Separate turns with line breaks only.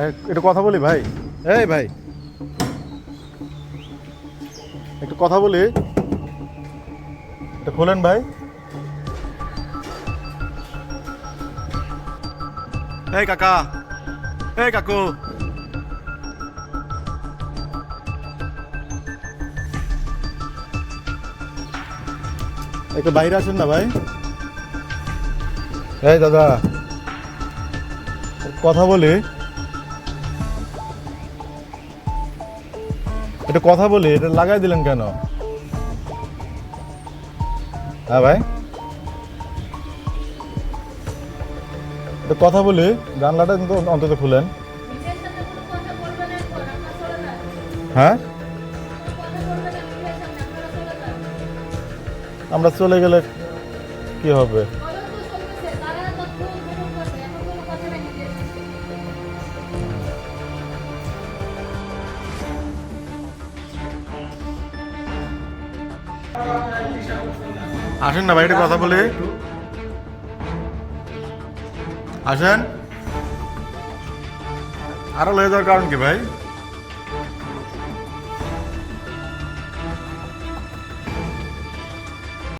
একটু কথা বলি ভাই? এই ভাই। একটু কথা বলি। এটা খোলেন ভাই। এই কাকা। এই কাকু। একটু বাইরে আসুন না ভাই। এই দাদা। কথা বলি। এটা কথা বলি, এটা লাগাই দিলেন কেন হ্যাঁ ভাই এটা কথা বলি, জানলাটা কিন্তু অন্তত খুলেন। হ্যাঁ। আমরা চলে গেলে কি হবে আসেন না বাইরে কথা বলে। আসেন। আরও লয়ে যাওয়ার কারণ কি ভাই?